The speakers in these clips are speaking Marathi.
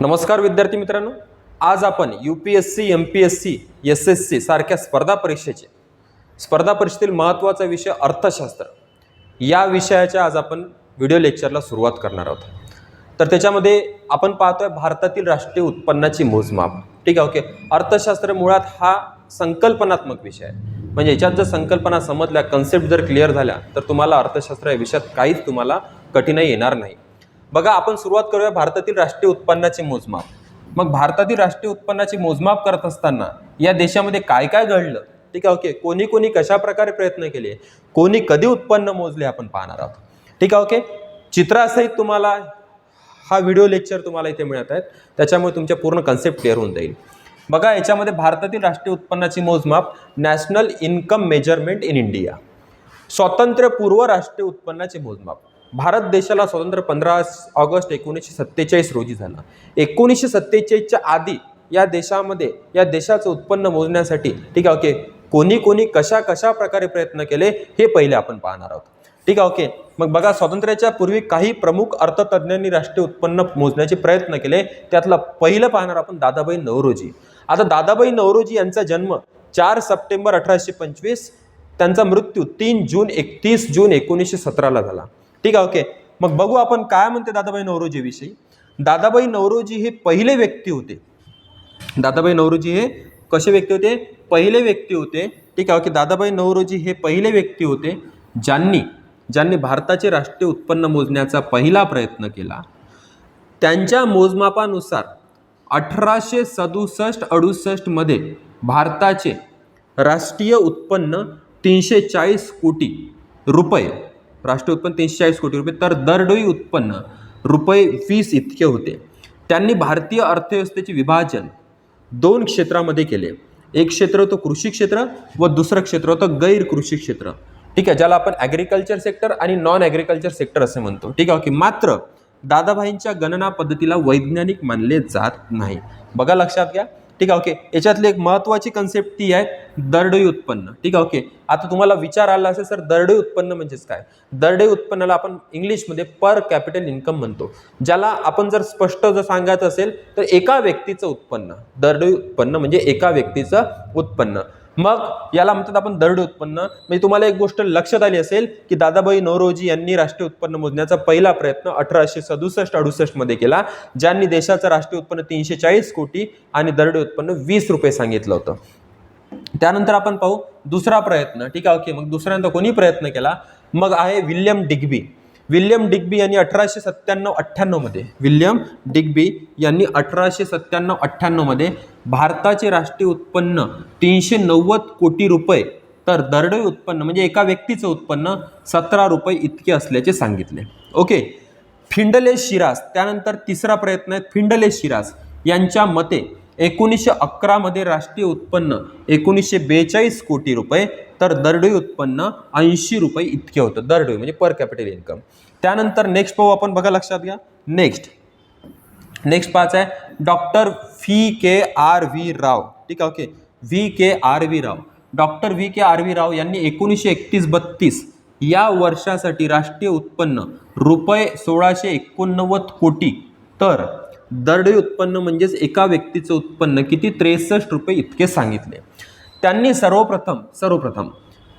नमस्कार विद्यार्थी मित्रांनो. आज आपण U P S C M P S C S S C सारख्या स्पर्धा परीक्षेचे स्पर्धा परीक्षेतील महत्त्वाचा विषय अर्थशास्त्र या विषयाच्या आज आपण व्हिडिओ लेक्चरला सुरुवात करणार आहोत. तर त्याच्यामध्ये आपण पाहतोय भारतातील राष्ट्रीय उत्पन्नाची मोजमाप. ठीक आहे ओके. अर्थशास्त्र मुळात हा संकल्पनात्मक विषय आहे. म्हणजे याच्यात जर संकल्पना समजल्या कन्सेप्ट जर क्लिअर झाल्या तर तुम्हाला अर्थशास्त्र या विषयात काहीच तुम्हाला कठीणाई येणार नाही. बघा आपण सुरुवात करूया भारतातील राष्ट्रीय उत्पन्नाचे मोजमाप. मग भारतातील राष्ट्रीय उत्पन्नाची मोजमाप करत असताना या देशामध्ये काय काय घडलं? ठीक आहे ओके. कोणी कोणी कशा प्रकारे प्रयत्न केले? कोणी कधी उत्पन्न मोजले आपण पाहणार आहोत. ठीक आहे ओके. चित्रासहित तुम्हाला हा व्हिडिओ लेक्चर तुम्हाला इथे मिळत आहेत. त्याच्यामुळे तुमच्या पूर्ण कन्सेप्ट क्लिअर होऊन जाईल. बघा याच्यामध्ये भारतातील राष्ट्रीय उत्पन्नाची मोजमाप national income measurement in India. स्वातंत्र्यपूर्व राष्ट्रीय उत्पन्नाचे मोजमाप. भारत देशाला स्वातंत्र्य पंधरा ऑगस्ट एकोणीसशे सत्तेचाळीस रोजी झाला. एकोणीसशे सत्तेचाळीसच्या आधी या देशामध्ये या देशाचं उत्पन्न मोजण्यासाठी ठीक आहे ओके कोणी कोणी कशा कशा प्रकारे प्रयत्न केले हे पहिले आपण पाहणार आहोत. ठीक आहे ओके मग बघा स्वातंत्र्याच्या पूर्वी काही प्रमुख अर्थतज्ञांनी राष्ट्रीय उत्पन्न मोजण्याचे प्रयत्न केले त्यातला पहिलं पाहणार आपण दादाबाई नवरोजी. आता दादाबाई नवरोजी यांचा जन्म चार सप्टेंबर अठराशे पंचवीस त्यांचा मृत्यू तीन जून एकतीस जून एकोणीसशे सतराला झाला. ठीक आहे ओके. मग बघू आपण काय म्हणते दादाबाई नवरोजीविषयी दादाबाई नवरोजी हे पहिले व्यक्ती होते. दादाबाई नवरोजी हे कसे व्यक्ती होते? पहिले व्यक्ती होते. ठीक आहे ओके. दादाबाई नवरोजी हे पहिले व्यक्ती होते ज्यांनी ज्यांनी भारताचे राष्ट्रीय उत्पन्न मोजण्याचा पहिला प्रयत्न केला. त्यांच्या मोजमापानुसार अठराशे सदुसष्ट अडुसष्टमध्ये भारताचे राष्ट्रीय उत्पन्न तीनशे चाळीस कोटी रुपये राष्ट्रीय उत्पन्न तीनशे चाळीस कोटी रुपये. तर दरडोई उत्पन्न रुपये वीस इतके होते. त्यांनी भारतीय अर्थव्यवस्थेचे विभाजन दोन क्षेत्रामध्ये केले. एक क्षेत्र होतं कृषी क्षेत्र व दुसरं क्षेत्र होतं गैर कृषी क्षेत्र. ठीक आहे ज्याला आपण ॲग्रिकल्चर सेक्टर आणि नॉन ॲग्रिकल्चर सेक्टर असे म्हणतो. ठीक आहे ओके. मात्र दादाभाईंच्या गणना पद्धतीला वैज्ञानिक मानले जात नाही. बघा लक्षात घ्या. ठीक आहे ओके. याच्यातली एक महत्त्वाची कन्सेप्ट ती आहे दरडोई उत्पन्न. ठीक आहे ओके. आता तुम्हाला विचार आला असेल सर दरडोई उत्पन्न म्हणजेच काय? दरडोई उत्पन्नाला आपण इंग्लिशमध्ये पर कॅपिटल इन्कम म्हणतो. ज्याला आपण जर स्पष्ट जर सांगायचं असेल तर एका व्यक्तीचं उत्पन्न दरडोई उत्पन्न म्हणजे एका व्यक्तीचं उत्पन्न. मग याला म्हणतात आपण दरड उत्पन्न. म्हणजे तुम्हाला एक गोष्ट लक्षात आली असेल की दादाबाई नवरोजी यांनी राष्ट्रीय उत्पन्न मोजण्याचा पहिला प्रयत्न अठराशे सदुसष्ट अडुसष्टमध्ये केला ज्यांनी देशाचं राष्ट्रीय उत्पन्न तीनशे चाळीस कोटी आणि दरड उत्पन्न वीस रुपये सांगितलं होतं. त्यानंतर आपण पाहू दुसरा प्रयत्न. ठीक आहे ओके. मग दुसऱ्यांदा कोणी प्रयत्न केला? मग आहे विल्यम डिग्बी. विल्यम डिग्बी यांनी अठराशे सत्त्याण्णव अठ्ठ्याण्णवमध्ये विल्यम डिग्बी यांनी अठराशे सत्त्याण्णव अठ्ठ्याण्णवमध्ये भारताचे राष्ट्रीय उत्पन्न तीनशे नव्वद कोटी रुपये तर दरडोई उत्पन्न म्हणजे एका व्यक्तीचं उत्पन्न सतरा रुपये इतके असल्याचे सांगितले. ओके? फिंडले शिरास त्यानंतर तिसरा प्रयत्न आहे फिंडले शिरास यांच्या मते एकोणीसशे अकरामध्ये राष्ट्रीय उत्पन्न एकोणीसशे बेचाळीस कोटी रुपये तर दरडोई उत्पन्न ऐंशी रुपये इतके होतं दरडोई म्हणजे पर कॅपिटल इन्कम त्यानंतर नेक्स्ट पाहू आपण बघा लक्षात घ्या. नेक्स्ट नेक्स्ट पाच आहे doctor V K R V Rao. ठीक आहे okay V K R V Rao. Doctor V K R V Rao यांनी एकोणीसशे एकतीस बत्तीस या वर्षासाठी राष्ट्रीय उत्पन्न रुपये सोळाशे एकोणनव्वद कोटी. तर दरडोई उत्पन्न म्हणजेच एका व्यक्तीचं उत्पन्न किती? त्रेसष्ट रुपये इतके सांगितले. त्यांनी सर्वप्रथम सर्वप्रथम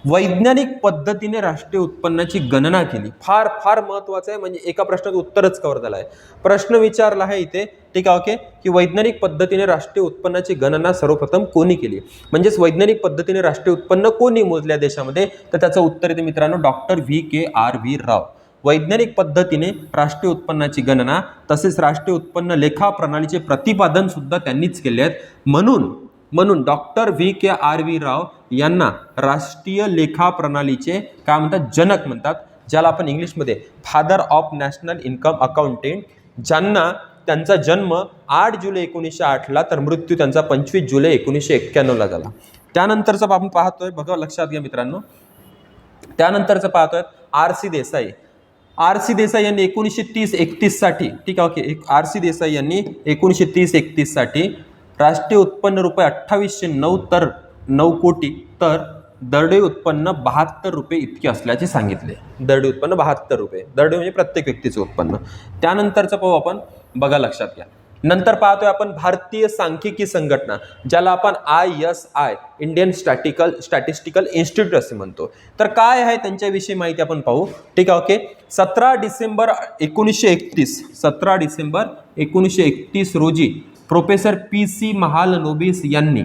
वैज्ञानिक पद्धतीने राष्ट्रीय उत्पन्नाची गणना केली. फार फार महत्त्वाचं आहे म्हणजे एका प्रश्नाचं उत्तरच कव्हर झालं आहे प्रश्न विचारला आहे इथे ठीक आहे ओके की वैज्ञानिक पद्धतीने राष्ट्रीय उत्पन्नाची गणना सर्वप्रथम कोणी केली? म्हणजेच वैज्ञानिक पद्धतीने राष्ट्रीय उत्पन्न कोणी मोजल्या देशामध्ये? तर त्याचं उत्तर येते मित्रांनो doctor V K R V Rao. वैज्ञानिक पद्धतीने राष्ट्रीय उत्पन्नाची गणना तसेच राष्ट्रीय उत्पन्न लेखा प्रणालीचे प्रतिपादन सुद्धा त्यांनीच केले आहेत. म्हणून म्हणून doctor V K R V Rao यांना राष्ट्रीय लेखा प्रणालीचे काय म्हणतात जनक म्हणतात ज्याला आपण इंग्लिशमध्ये father of national income accountant ज्यांना त्यांचा जन्म आठ जुलै एकोणीसशे आठला तर मृत्यू त्यांचा पंचवीस जुलै एकोणीसशे एक्क्याण्णवला झाला. त्यानंतरचं आपण पाहतोय बघा लक्षात घ्या मित्रांनो. त्यानंतरचं पाहतोय R C Desai. R C Desai यांनी एकोणीसशे तीस एकतीससाठी ठीक आहे ओके एक आर सी देसाई यांनी एकोणीसशे तीस एकतीससाठी राष्ट्रीय उत्पन्न रुपये अठ्ठावीसशे नऊ तर नऊ कोटी तर दरडे उत्पन्न बहात्तर रुपये इतके असल्याचे सांगितले. दरडे उत्पन्न बहात्तर रुपये. दरडे म्हणजे प्रत्येक व्यक्तीचं उत्पन्न. त्यानंतरचं पाहू आपण बघा लक्षात घ्या. नंतर पाहतोय आपण भारतीय सांख्यिकी संघटना ज्याला आपण I S I Indian statical statistical institute असे म्हणतो. तर काय आहे त्यांच्याविषयी माहिती आपण पाहू? ठीक आहे ओके. सतरा डिसेंबर एकोणीसशे एकतीस सतरा डिसेंबर एकोणीसशे एकतीस रोजी प्रोफेसर पी सी महालनोबिस यांनी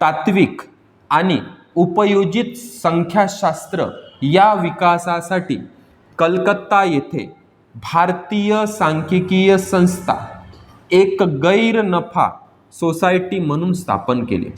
तात्विक आणि उपयोजित संख्याशास्त्र या विकासासाठी कलकत्ता येथे भारतीय सांख्यिकीय संस्था एक गैर नफा सोसायटी म्हणून स्थापन केले.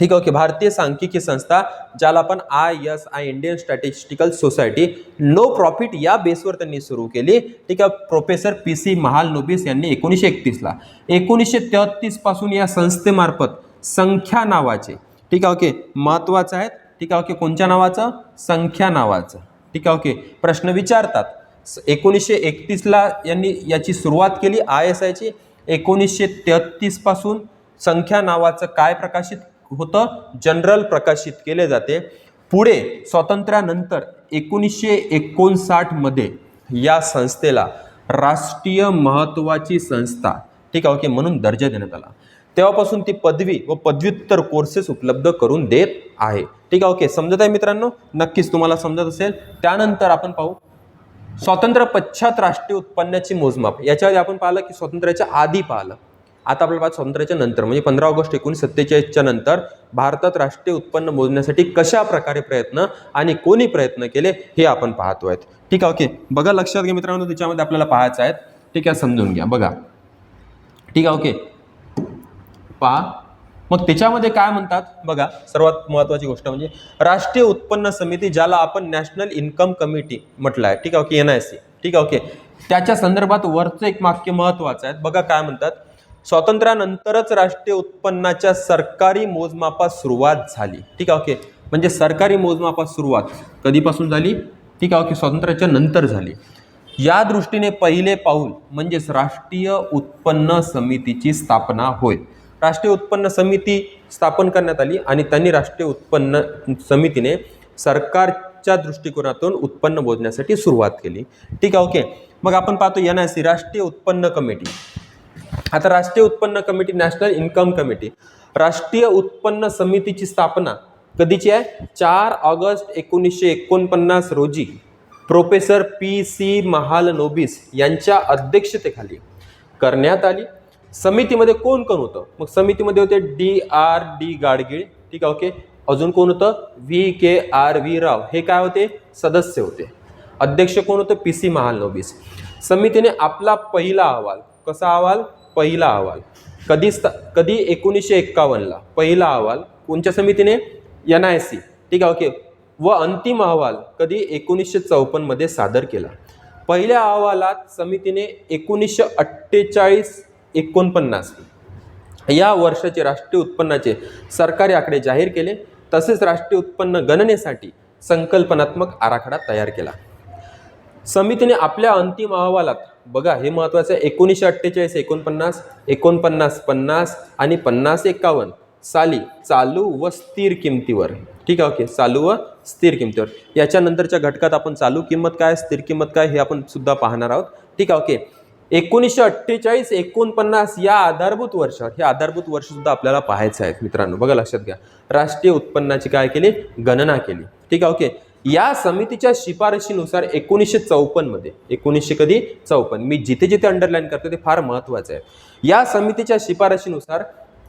ठीक आहे ओके. भारतीय सांख्यिकी संस्था ज्याला आपण I S I Indian Statistical Society no profit या बेसवर त्यांनी सुरू केली. ठीक आहे professor P C Mahal Mahalanobis यांनी एकोणीसशे एकतीसला एकोणीसशे तेहत्तीसपासून या संस्थेमार्फत संख्या नावाचे ठीक आहे ओके महत्त्वाचं आहे ठीक आहे ओके कोणत्या नावाचं? संख्या नावाचं. ठीक आहे ओके प्रश्न विचारतात. स- एकोणीसशे एकतीसला यांनी याची सुरुवात केली आय एस आयची. एकोणीसशे तेहत्तीसपासून संख्या नावाचं काय प्रकाशित होतं. जनरल प्रकाशित केले जाते. पुढे स्वातंत्र्यानंतर एकोणीसशे एकोणसाठमध्ये या संस्थेला राष्ट्रीय महत्त्वाची संस्था ठीक आहे ओके म्हणून दर्जा देण्यात आला. तेव्हापासून ती पदवी व पदव्युत्तर कोर्सेस उपलब्ध करून देत आहे. ठीक आहे ओके समजत आहे मित्रांनो? नक्कीच तुम्हाला समजत असेल. त्यानंतर आपण पाहू. स्वातंत्र्य पश्चात राष्ट्रीय उत्पन्नाची मोजमाप. याच्यामध्ये आपण पाहिलं की स्वातंत्र्याच्या आधी पाहिलं. आता आपल्याला पाहत स्वातंत्र्याच्या नंतर म्हणजे पंधरा ऑगस्ट एकोणीसशे सत्तेचाळीसच्या नंतर भारतात राष्ट्रीय उत्पन्न मोजण्यासाठी कशा प्रकारे प्रयत्न आणि कोणी प्रयत्न केले हे आपण पाहतो आहेत ठीक आहे ओके. बघा लक्षात घ्या मित्रांनो त्याच्यामध्ये आपल्याला पाहायचं आहे. ठीक आहे समजून घ्या. बघा. ठीक आहे ओके. पहा. मग त्याच्यामध्ये काय म्हणतात? बघा सर्वात महत्त्वाची गोष्ट म्हणजे राष्ट्रीय उत्पन्न समिती ज्याला आपण नॅशनल इन्कम कमिटी म्हटलं आहे ठीक आहे ओके एन आय सी. ठीक आहे ओके. त्याच्या संदर्भात वरचं एक वाक्य महत्त्वाचं आहे. बघा काय म्हणतात? स्वातंत्र्यानंतरच राष्ट्रीय उत्पन्नाच्या सरकारी मोजमापास सुरुवात झाली. ठीक आहे ओके. म्हणजे सरकारी मोजमापास सुरुवात कधीपासून झाली? ठीक आहे ओके. स्वातंत्र्याच्या नंतर झाली. या दृष्टीने पहिले पाऊल म्हणजेच राष्ट्रीय उत्पन्न समितीची स्थापना होय. राष्ट्रीय उत्पन्न समिती स्थापन करण्यात आली आणि त्यांनी राष्ट्रीय उत्पन्न समितीने सरकारच्या दृष्टिकोनातून उत्पन्न मोजण्यासाठी सुरुवात केली. ठीक आहे ओके. मग आपण पाहतो एन आय सी राष्ट्रीय उत्पन्न कमिटी. आता राष्ट्रीय उत्पन्न कमिटी नॅशनल इन्कम कमिटी राष्ट्रीय उत्पन्न समितीची स्थापना कधीची आहे? चार ऑगस्ट एकोणीसशे एकोणपन्नास रोजी. प्रोफेसर पी सी महालनोबिस यांच्या अध्यक्षतेखाली करण्यात आली. समितीमध्ये कोण कोण होतं? मग समितीमध्ये होते डी आर डी गाडगीळ. ठीक आहे ओके. अजून कोण होतं? V K R V Rao. हे काय होते? सदस्य होते. अध्यक्ष कोण होतं? P C Mahalanobis. समितीने आपला पहिला अहवाल कसा अहवाल? पहिला अहवाल. कधी स्थ कधी एकोणीसशे एक्कावन्नला पहिला अहवाल कोणत्या समितीने? एन आय सी ठीक आहे ओके व अंतिम अहवाल कधी एकोणीसशे चौपन्नमध्ये सादर केला? पहिल्या अहवालात समितीने एकोणीसशे अठ्ठेचाळीस एकोणपन्नास या वर्षाचे राष्ट्रीय उत्पन्नाचे सरकारी आकडे जाहीर केले. तसेच राष्ट्रीय उत्पन्न गणनेसाठी संकल्पनात्मक आराखडा तयार केला. समितीने आपल्या अंतिम अहवालात बघा हे महत्त्वाचं आहे एकोणीसशे अठ्ठेचाळीस एकोणपन्नास एकोणपन्नास पन्नास आणि पन्नास एकावन्न साली चालू व स्थिर किमतीवर. ठीक आहे ओके चालू व स्थिर किमतीवर. याच्यानंतरच्या घटकात आपण चालू किंमत काय स्थिर किंमत काय हे आपण सुद्धा पाहणार आहोत. ठीक आहे ओके. एकोणीसशे अठ्ठेचाळीस एकोणपन्नास या आधारभूत वर्षात हे आधारभूत वर्षसुद्धा आपल्याला पाहायचं आहे मित्रांनो. बघा लक्षात घ्या. राष्ट्रीय उत्पन्नाची काय केली? गणना केली. ठीक आहे ओके. या समितीच्या शिफारशीनुसार एकोणीसशे चौपन्नमध्ये एकोणीसशे कधी? चौपन्न. मी जिथे जिथे अंडरलाईन करतो ते फार महत्त्वाचं आहे. या समितीच्या शिफारशीनुसार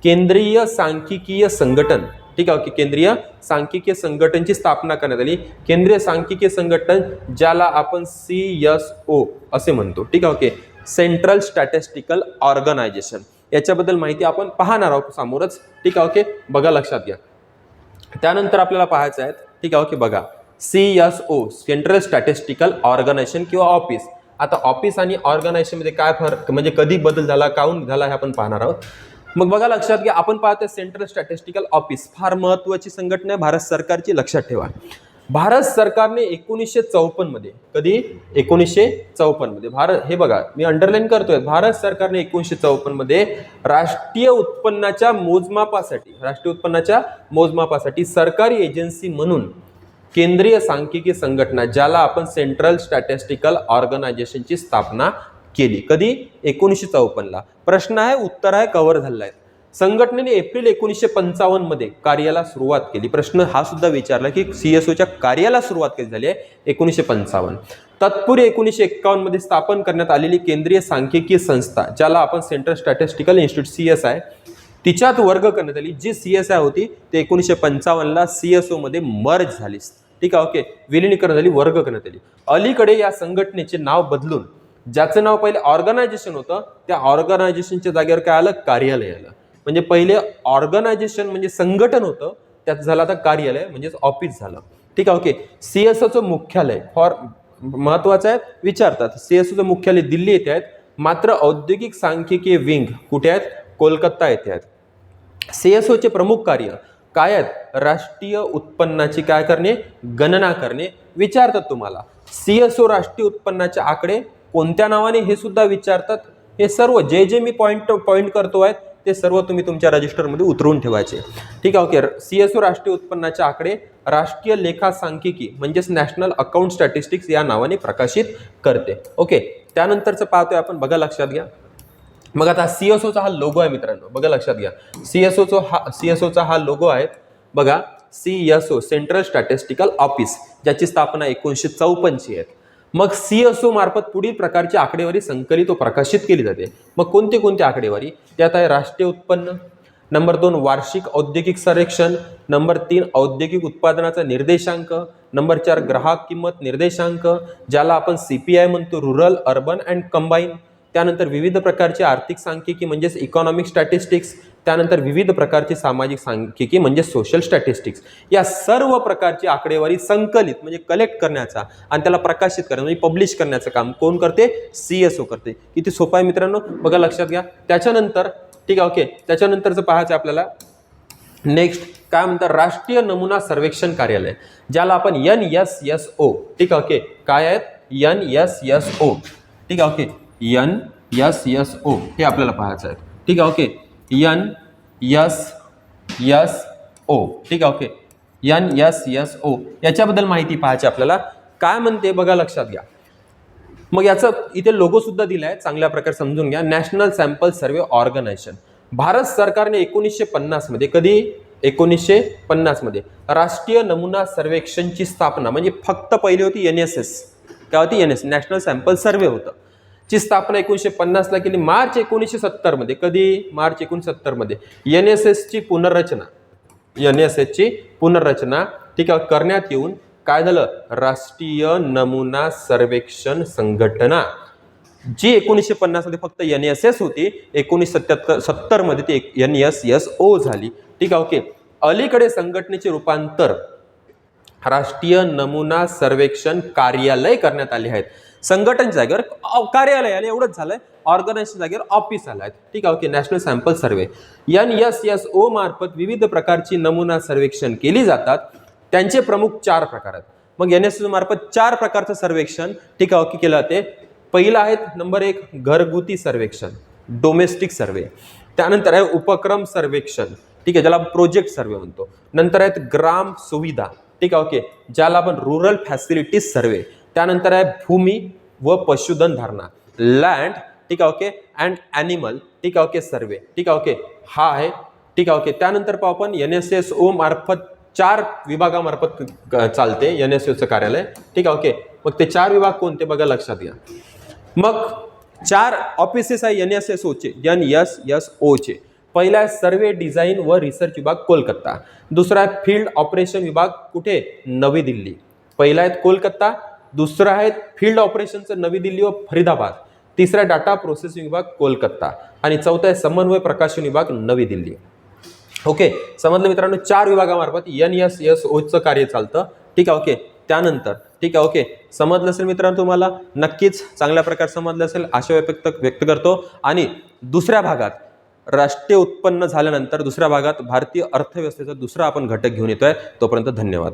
केंद्रीय सांख्यिकीय संघटन ठीक आहे ओके केंद्रीय सांख्यिकीय संघटनची स्थापना करण्यात आली. केंद्रीय सांख्यिकीय संघटन ज्याला आपण सी एस ओ असे म्हणतो ठीक आहे ओके सेंट्रल स्टॅटिस्टिकल ऑर्गनायझेशन याच्याबद्दल माहिती आपण पाहणार आहोत समोरच ठीक आहे ओके बघा लक्षात घ्या. त्यानंतर आपल्याला पाहायचं आहे ठीक आहे ओके बघा. C S O central statistical organisation किंवा ऑफिस आता ऑफिस आणि ऑर्गनायझेशनमध्ये काय फरक म्हणजे कधी बदल झाला काऊन झाला हे आपण पाहणार आहोत. मग बघा लक्षात घ्या आपण पाहतोय सेंट्रल स्टॅटिस्टिकल ऑफिस फार महत्त्वाची संघटना आहे भारत सरकारची लक्षात ठेवा. भारत सरकारने एकोणीसशे चौपन्नमध्ये कधी? एकोणीसशे चौपन्नमध्ये भारत हे बघा मी अंडरलाईन करतोय भारत सरकारने एकोणीसशे चौपन्नमध्ये राष्ट्रीय उत्पन्नाच्या मोजमापासाठी राष्ट्रीय उत्पन्नाच्या मोजमापासाठी सरकारी एजन्सी म्हणून केंद्रीय सांख्यिकी संघटना ज्याला आपण सेंट्रल स्टॅटिस्टिकल ऑर्गनायझेशनची स्थापना केली. कधी? एकोणीसशे चौपन्नला प्रश्न आहे उत्तर आहे कव्हर झालेला आहे. संघटनेने एप्रिल एकोणीसशे पंचावन्नमध्ये कार्याला सुरुवात केली. प्रश्न हा सुद्धा विचारला की सीएसओच्या कार्याला सुरुवात कधी झाली आहे? एकोणीसशे पंचावन्न. तत्पूर्वी एकोणीसशे एक्कावन्नमध्ये स्थापन करण्यात आलेली केंद्रीय सांख्यिकी संस्था ज्याला आपण central statistical institute C S I तिच्यात वर्ग करण्यात आली. जी सी एस आय होती ते एकोणीसशे पंचावन्नला सी एस ओमध्ये मर्ज झाली. ठीक आहे ओके. विलिनीकरण झाली वर्ग करण्यात आली. अलीकडे या संघटनेचे नाव बदलून ज्याचं नाव पहिले ऑर्गनायझेशन होतं त्या ऑर्गनायझेशनच्या जागेवर काय आलं? कार्यालय आलं. म्हणजे पहिले ऑर्गनायझेशन म्हणजे संघटन होतं त्यात झालं आता कार्यालय म्हणजेच ऑफिस झालं. ठीक आहे ओके. सी एस ओचं मुख्यालय फॉर महत्वाचं आहे विचारतात. सी एस ओचं मुख्यालय दिल्ली येथे आहेत मात्र औद्योगिक सांख्यिकीय विंग कुठे आहेत? कोलकाता येथे आहेत. सी एस ओचे प्रमुख कार्य काय आहेत? राष्ट्रीय उत्पन्नाची काय करणे? गणना करणे. विचारतात तुम्हाला. सी एस ओ राष्ट्रीय उत्पन्नाचे आकडे कोणत्या नावाने हे सुद्धा विचारतात. हे सर्व जे जे मी पॉईंट पॉईंट करतो आहेत ते सर्व तुम्ही तुमच्या रजिस्टरमध्ये उतरवून ठेवायचे. ठीक आहे ओके. सी एस ओ राष्ट्रीय उत्पन्नाचे आकडे राष्ट्रीय लेखा सांख्यिकी म्हणजेच नॅशनल अकाउंट स्टॅटिस्टिक्स या नावाने प्रकाशित करते. ओके. त्यानंतरचं पाहतोय आपण. बघा लक्षात घ्या. मग आता सी एस ओचा हा लोगो आहे मित्रांनो. बघा लक्षात घ्या. सी एस ओचा हा सी एस ओचा हा लोगो आहे. बघा C S O central statistical office ज्याची स्थापना एकोणीसशे चौपन्नची आहे. मग सी एस ओ मार्फत पुढील प्रकारची आकडेवारी संकलित व प्रकाशित केली जाते. मग कोणती कोणती आकडेवारी? त्यात आहे राष्ट्रीय उत्पन्न नंबर दोन वार्षिक औद्योगिक सर्वेक्षण नंबर तीन औद्योगिक उत्पादनाचा निर्देशांक नंबर चार ग्राहक किंमत निर्देशांक ज्याला आपण सी पी आय म्हणतो रुरल अर्बन अँड कंबाईन त्यानंतर विविध प्रकारचे आर्थिक सांख्यिकी म्हणजेच इकॉनॉमिक स्टॅटिस्टिक्स त्यानंतर विविध प्रकारची सामाजिक सांख्यिकी म्हणजे सोशल स्टॅटिस्टिक्स या सर्व प्रकारची आकडेवारी संकलित म्हणजे कलेक्ट करण्याचा आणि त्याला प्रकाशित करण्याचं म्हणजे पब्लिश करण्याचं काम कोण करते? सी एस ओ करते. किती सोपं आहे मित्रांनो? बघा लक्षात घ्या. त्याच्यानंतर ठीक आहे ओके त्याच्यानंतरचं पाहायचं आपल्याला नेक्स्ट काय म्हणतात? राष्ट्रीय नमुना सर्वेक्षण कार्यालय ज्याला आपण एन एस एस ओ ठीक आहे ओके काय आहेत? एन एस एस ओ ठीक आहे okay N S S O हे आपल्याला पाहायचं आहे. ठीक आहे okay N S S O ठीक आहे okay N S S O याच्याबद्दल माहिती पाहायची आपल्याला. काय म्हणते? बघा लक्षात घ्या. मग याचं इथे लोगोसुद्धा दिलाय. चांगल्या प्रकारे समजून घ्या. National sample survey organisation Bharat सरकारने एकोणीसशे पन्नासमध्ये कधी? एकोणीसशे पन्नासमध्ये राष्ट्रीय नमुना सर्वेक्षणची स्थापना म्हणजे फक्त पहिली होती एन एस एस काय होती? N S national sample survey होतं. ची स्थापना एकोणीसशे पन्नासला केली. मार्च एकोणीसशे सत्तरमध्ये कधी? मार्च एकोणीसशे सत्तरमध्ये एन एस एसची पुनर्रचना. एन एस एसची पुनर्रचना. ठीक आहे करण्यात येऊन काय झालं? राष्ट्रीय नमुना सर्वेक्षण संघटना. जी एकोणीसशे पन्नासमध्ये फक्त एन एस एस होती एकोणीसशे सत्याहत्तर सत्तरमध्ये ती एन एस एस ओ झाली. ठीक आहे ओके. अलीकडे संघटनेचे रूपांतर राष्ट्रीय नमुना सर्वेक्षण कार्यालय करण्यात आले आहेत. संघटन जागेवर कार्यालय आले एवढंच झालंय. ऑर्गनायझेशन जागेवर ऑफिस आलं आहे. ठीक आहे okay national sample survey N S S O मार्फत विविध प्रकारची नमुना सर्वेक्षण केली जातात. त्यांचे प्रमुख चार प्रकार आहेत. मग एन एस मार्फत चार प्रकारचं सर्वेक्षण ठीक आहे ओके केलं जाते. पहिलं आहेत नंबर एक घरगुती सर्वेक्षण डोमेस्टिक सर्वे त्यानंतर आहे उपक्रम सर्वेक्षण ठीक आहे ज्याला प्रोजेक्ट सर्वे म्हणतो. नंतर आहेत ग्राम सुविधा ठीक आहे ओके ज्याला आपण रुरल फॅसिलिटीज सर्वे त्यानंतर आहे भूमी व पशुधन धारणा. लँड ठीक आहे ओके अँड ॲनिमल ठीक आहे ओके सर्वे ठीक आहे ओके हा आहे ठीक आहे ओके त्यानंतर पाहू आपण एन एस एस ओ मार्फत चार विभागामार्फत चालते एन एस ओचं कार्यालय ठीक आहे ओके मग ते चार विभाग कोणते बघा लक्षात घ्या. मग चार ऑफिसेस आहे एन एस एस ओचे एन एस एस ओचे पहिला आहे सर्वे डिझाईन व रिसर्च विभाग कोलकाता. दुसरा आहे फील्ड ऑपरेशन विभाग कुठे? नवी दिल्ली. पहिला आहे कोलकाता दुसरं आहे फील्ड ऑपरेशनचं नवी दिल्ली व फरीदाबाद. तिसरा डाटा प्रोसेसिंग विभाग कोलकाता. आणि चौथा आहे समन्वय प्रकाशन विभाग नवी दिल्ली. ओके समजलं मित्रांनो चार विभागामार्फत एन एस एस ओचं कार्य चालतं. ठीक आहे ओके. त्यानंतर ठीक आहे ओके. समजलं असेल मित्रांनो तुम्हाला? नक्कीच चांगल्या प्रकारे समजलं असेल. आशा व्यक्त व्यक्त करतो. आणि दुसऱ्या भागात राष्ट्रीय उत्पन्न झाल्यानंतर दुसऱ्या भागात भारतीय अर्थव्यवस्थेचा दुसरा आपण घटक घेऊन येतोय. तोपर्यंत धन्यवाद.